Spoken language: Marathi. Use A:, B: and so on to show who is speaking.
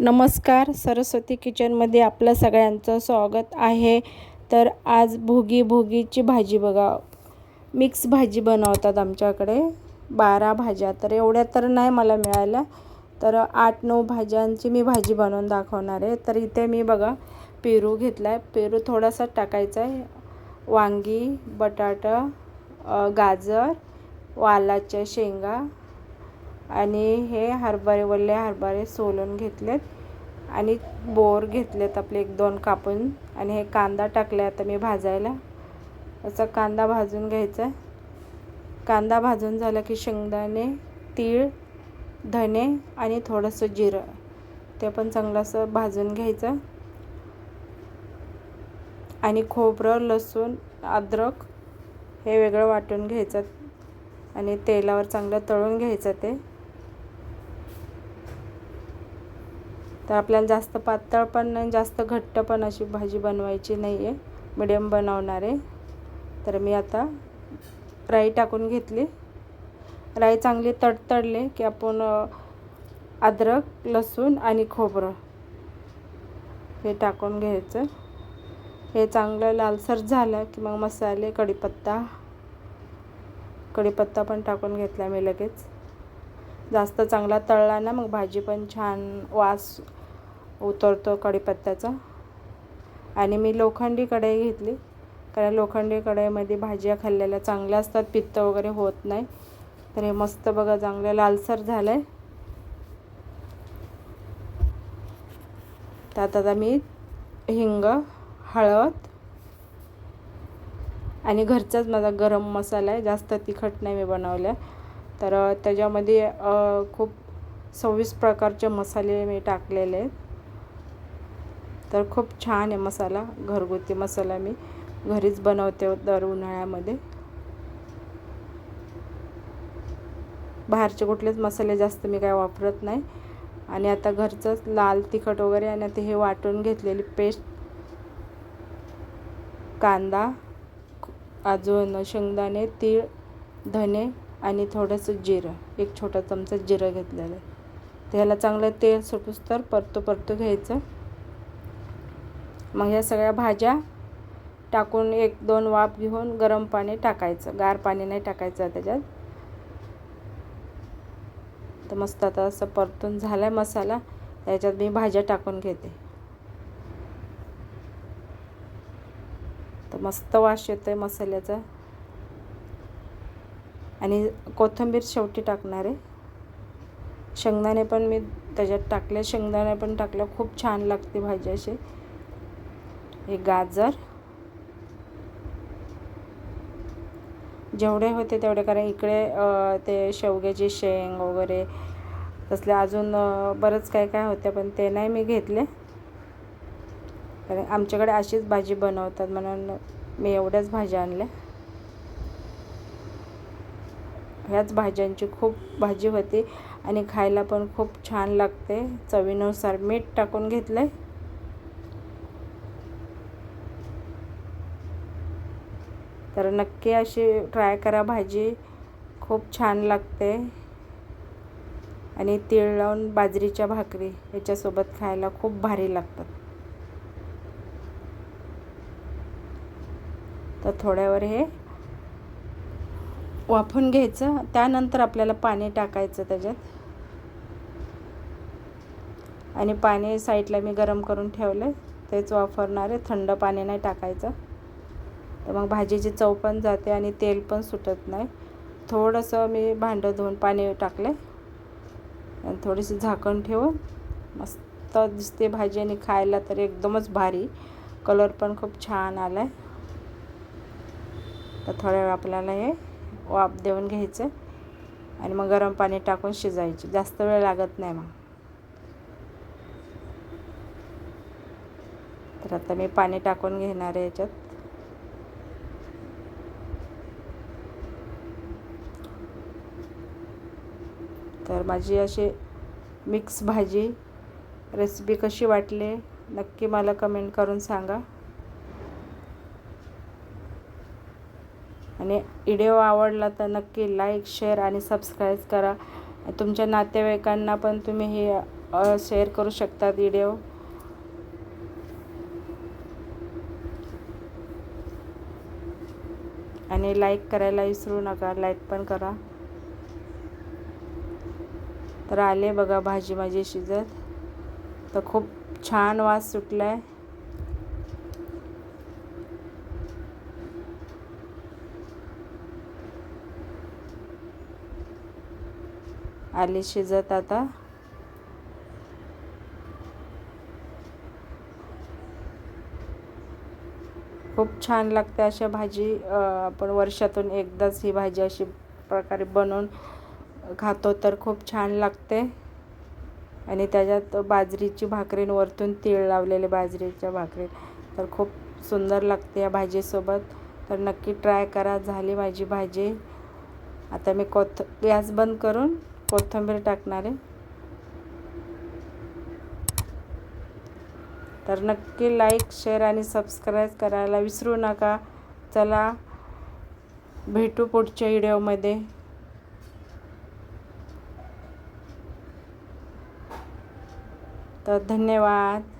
A: नमस्कार सरस्वती किचनमध्ये आपलं सगळ्यांचं स्वागत आहे. तर आज भोगी भोगीची भाजी बघा. मिक्स भाजी बनवतात आमच्याकडे. बारा भाज्या. तर एवढ्या तर नाही मला मिळाल्या. तर आठ नऊ भाज्यांची मी भाजी बनवून दाखवणार आहे. तर इथे मी बघा पेरू घेतला आहे पेरू थोडासा टाकायचा आहे. वांगी बटाटा गाजर वालाच्या शेंगा आणि हे हरभरे वल्ले हरभरे सोलून घेतलेत. आणि बोर घेतलेत आपले एक दोन कापून. आणि हे कांदा टाकले आता मी भाजायला. असा कांदा भाजून घ्यायचा कांदा भाजून झाला की शेंगदाणे तीळ धने आणि थोडंसं जिरं. ते पण चांगलं असं भाजून घ्यायचं. आणि खोबरं लसूण अद्रक हे वेगळं वाटून घ्यायचं. आणि तेलावर चांगलं तळून घ्यायचं ते. तर आपल्याला जास्त पातळ पण नाही जास्त घट्ट पण अशी भाजी बनवायची नाही आहे. मिडियम बनवणार आहे. तर मी आता राई टाकून घेतली. राई चांगली तडतडले की आपण अद्रक लसूण आणि खोबरं हे टाकून घ्यायचं. हे चांगलं लालसर झालं की मग मसाले कढीपत्ता कढीपत्ता पण टाकून घेतला मी लगेच. जास्त चांगला तळला ना मग भाजी पण छान वास उतरतो कढीपत्त्याचा. आणि मी लोखंडी कढई घेतली. कारण लोखंडी कढईमध्ये भाज्या खाल्लेल्या चांगल्या असतात पित्त वगैरे होत नाही. तर हे मस्त बघा चांगलं लालसर झालं आहे त्यात आता मी हिंग हळद आणि घरचाच माझा गरम मसाला आहे. जास्त तिखट नाही मी बनवल्या. तर त्याच्यामध्ये खूप सव्वीस प्रकारचे मसाले मी टाकलेले आहेत. तर खूप छान आहे मसाला घरगुती मसाला मी घरीच बनवते दर उन्हाळ्यामध्ये. बाहेरचे कुठलेच मसाले जास्त मी काय वापरत नाही. आणि आता घरचंच लाल तिखट वगैरे आणि आता हे वाटून घेतलेली पेस्ट कांदा अजून शेंगदाणे तीळ धने आणि थोडंसं जिरं. एक छोटा चमचा जिरं घेतलेलं आहे. त्याला चांगलं तेल सुटूस तर परतो परतो घ्यायचं. मग ह्या सगळ्या भाज्या टाकून एक दोन वाफ घेऊन गरम पाणी टाकायचं. गार पाणी नाही टाकायचं त्याच्यात. तर मस्त आता असं परतून झाला आहे मसाला. त्याच्यात मी भाज्या टाकून घेते. तर मस्त वास येतो आहे मसाल्याचा. आणि कोथिंबीर शेवटी टाकणार आहे. शेंगदाणे पण मी त्याच्यात टाकले. शेंगदाणे पण टाकलं खूप छान लागते भाजी अशी. हे गाजर. जेवढे होते तेवढे कारण इकडे ते शेवग्याची शेंग वगैरे तसले अजून बरंच काय काय होते पण ते नाही मी घेतले. कारण आमच्याकडे अशीच भाजी बनवतात म्हणून मी एवढ्याच भाज्या आणल्या. ह्याच भाज्यांची खूप भाजी होती आणि खायला पण खूप छान लागते. चवीनुसार मीठ टाकून घेतलं आहे तर नक्की अशी ट्राय करा. भाजी खूप छान लागते. आणि तीळ लावून बाजरीच्या भाकरी याच्यासोबत खायला खूप भारी लागतात. तर थोड्यावर हे वाफून घ्यायचं. त्यानंतर आपल्याला पाणी टाकायचं त्याच्यात. आणि पाणी साईडला मी गरम करून ठेवलं तेच वापरणार आहे. थंड पाणी नाही टाकायचं. तर मग भाजीची चव पण जाते आणि तेल पण सुटत नाही. थोडंसं मी भांडं धुवून पाणी टाकलं. आणि थोडीशी झाकण ठेवून मस्त दिसते भाजी आणि खायला तर एकदमच भारी. कलर पण खूप छान आला आहे तर थोड्या वेळ आपल्याला हे वाफ देऊन घ्यायचं. आणि मग गरम पाणी टाकून शिजायची. जास्त वेळ लागत नाही मग. तर आता मी पाणी टाकून घेणार आहे याच्यात. तर माझी अशी मिक्स भाजी रेसिपी कशी वाटली नक्की मला कमेंट करून सांगा. आणि व्हिडिओ आवडला तर नक्की लाईक शेअर आणि सबस्क्राईब करा. तुमच्या नातेवाईकांना पण तुम्ही हे शेअर करू शकतात व्हिडिओ आणि लाईक करायला विसरू नका लाईक पण करा. तर आले बघा भाजी माझी शिजत. तर खूप छान वास सुटला आहे आली शिजत आता. खूप छान लागते अशा भाजी आपण वर्षातून एकदाच ही भाजी अशी प्रकारे बनवून खातो तर खूप छान लागते. आणि त्याच्यात बाजरीची भाकरीन वरतून तीळ लावलेले बाजरीच्या भाकरी. तर खूप सुंदर लागते या भाजीसोबत. तर नक्की ट्राय करा झाली माझी भाजी. आता मी कोथ गॅस बंद करून कोथिंबीर टाकणार आहे. तर नक्की लाईक शेअर आणि सबस्क्राईब करायला विसरू नका. चला भेटू पुढच्या व्हिडिओमध्ये. तर धन्यवाद.